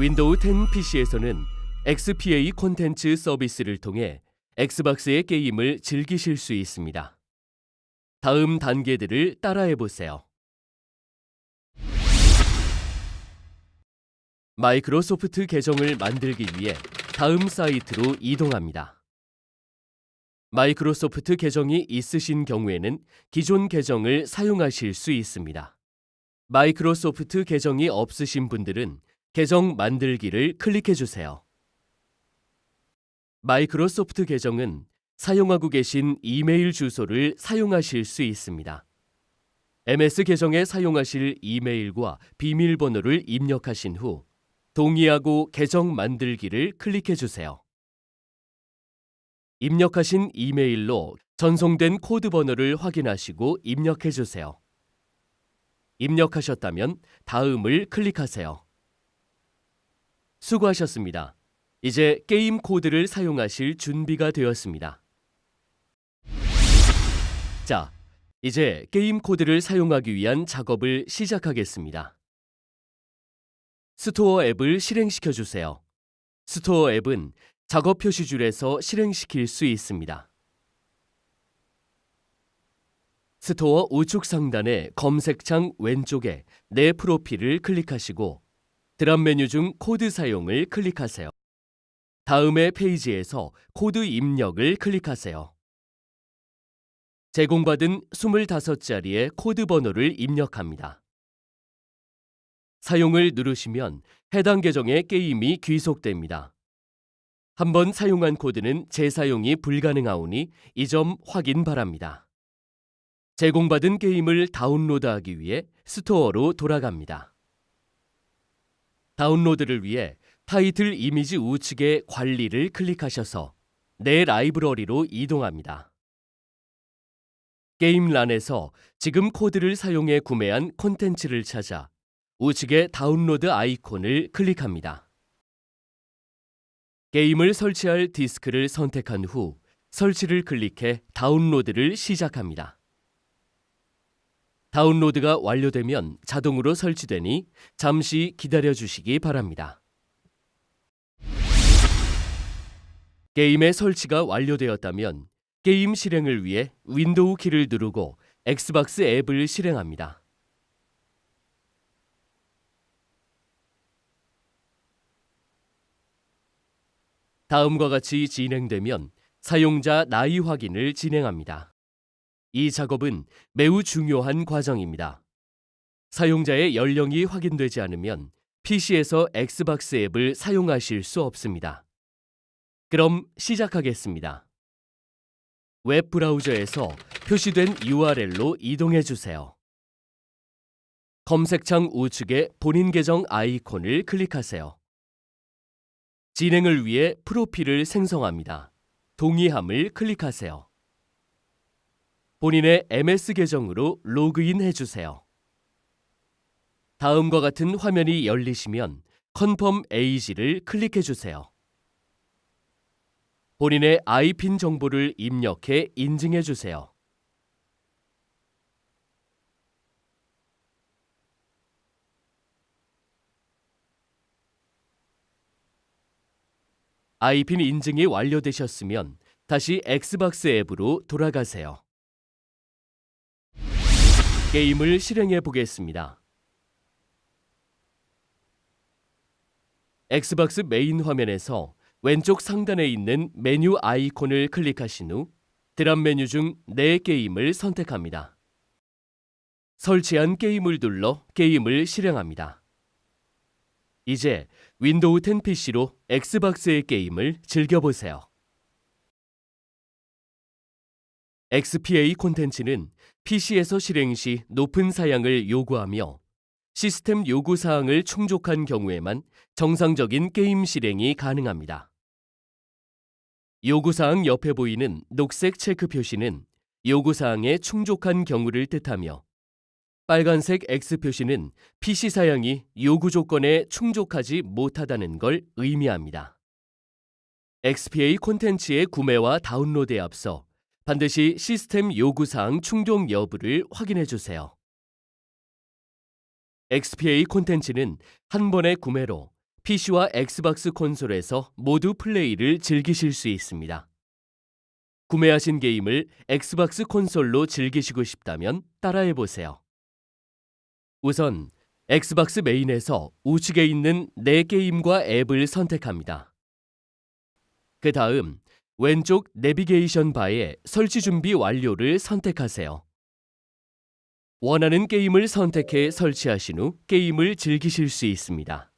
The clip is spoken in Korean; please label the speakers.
Speaker 1: 윈도우 10 PC에서는 XPA 콘텐츠 서비스를 통해 엑스박스의 게임을 즐기실 수 있습니다. 다음 단계들을 따라해 보세요. 마이크로소프트 계정을 만들기 위해 다음 사이트로 이동합니다. 마이크로소프트 계정이 있으신 경우에는 기존 계정을 사용하실 수 있습니다. 마이크로소프트 계정이 없으신 분들은 계정 만들기를 클릭해 주세요. 마이크로소프트 계정은 사용하고 계신 이메일 주소를 사용하실 수 있습니다. MS 계정에 사용하실 이메일과 비밀번호를 입력하신 후 동의하고 계정 만들기를 클릭해 주세요. 입력하신 이메일로 전송된 코드 번호를 확인하시고 입력해 주세요. 입력하셨다면 다음을 클릭하세요. 수고하셨습니다. 이제 게임 코드를 사용하실 준비가 되었습니다. 자, 이제 게임 코드를 사용하기 위한 작업을 시작하겠습니다. 스토어 앱을 실행시켜 주세요. 스토어 앱은 작업 표시줄에서 실행시킬 수 있습니다. 스토어 우측 상단의 검색창 왼쪽에 내 프로필을 클릭하시고 드랍 메뉴 중 코드 사용을 클릭하세요. 다음의 페이지에서 코드 입력을 클릭하세요. 제공받은 25자리의 코드 번호를 입력합니다. 사용을 누르시면 해당 계정의 게임이 귀속됩니다. 한번 사용한 코드는 재사용이 불가능하오니 이 점 확인 바랍니다. 제공받은 게임을 다운로드하기 위해 스토어로 돌아갑니다. 다운로드를 위해 타이틀 이미지 우측의 관리를 클릭하셔서 내 라이브러리로 이동합니다. 게임란에서 지금 코드를 사용해 구매한 콘텐츠를 찾아 우측의 다운로드 아이콘을 클릭합니다. 게임을 설치할 디스크를 선택한 후 설치를 클릭해 다운로드를 시작합니다. 다운로드가 완료되면 자동으로 설치되니 잠시 기다려 주시기 바랍니다. 게임의 설치가 완료되었다면 게임 실행을 위해 윈도우 키를 누르고 엑스박스 앱을 실행합니다. 다음과 같이 진행되면 사용자 나이 확인을 진행합니다. 이 작업은 매우 중요한 과정입니다. 사용자의 연령이 확인되지 않으면 PC에서 엑스박스 앱을 사용하실 수 없습니다. 그럼 시작하겠습니다. 웹 브라우저에서 표시된 URL로 이동해 주세요. 검색창 우측에 본인 계정 아이콘을 클릭하세요. 진행을 위해 프로필을 생성합니다. 동의함을 클릭하세요. 본인의 MS 계정으로 로그인 해주세요. 다음과 같은 화면이 열리시면 컨펌 AG를 클릭해 주세요. 본인의 아이핀 정보를 입력해 인증해 주세요. 아이핀 인증이 완료되셨으면 다시 엑스박스 앱으로 돌아가세요. 게임을 실행해 보겠습니다. 엑스박스 메인 화면에서 왼쪽 상단에 있는 메뉴 아이콘을 클릭하신 후 드랍 메뉴 중 내 게임을 선택합니다. 설치한 게임을 눌러 게임을 실행합니다. 이제 윈도우 10 PC로 엑스박스의 게임을 즐겨보세요. XPA 콘텐츠는 PC에서 실행 시 높은 사양을 요구하며 시스템 요구 사항을 충족한 경우에만 정상적인 게임 실행이 가능합니다. 요구 사항 옆에 보이는 녹색 체크 표시는 요구 사항에 충족한 경우를 뜻하며 빨간색 X 표시는 PC 사양이 요구 조건에 충족하지 못하다는 걸 의미합니다. XPA 콘텐츠의 구매와 다운로드에 앞서 반드시 시스템 요구사항 충족 여부를 확인해 주세요. XPA 콘텐츠는 한 번의 구매로 PC와 엑스박스 콘솔에서 모두 플레이를 즐기실 수 있습니다. 구매하신 게임을 엑스박스 콘솔로 즐기시고 싶다면 따라해 보세요. 우선 엑스박스 메인에서 우측에 있는 내 게임과 앱을 선택합니다. 그 다음 왼쪽 내비게이션 바에 설치 준비 완료를 선택하세요. 원하는 게임을 선택해 설치하신 후 게임을 즐기실 수 있습니다.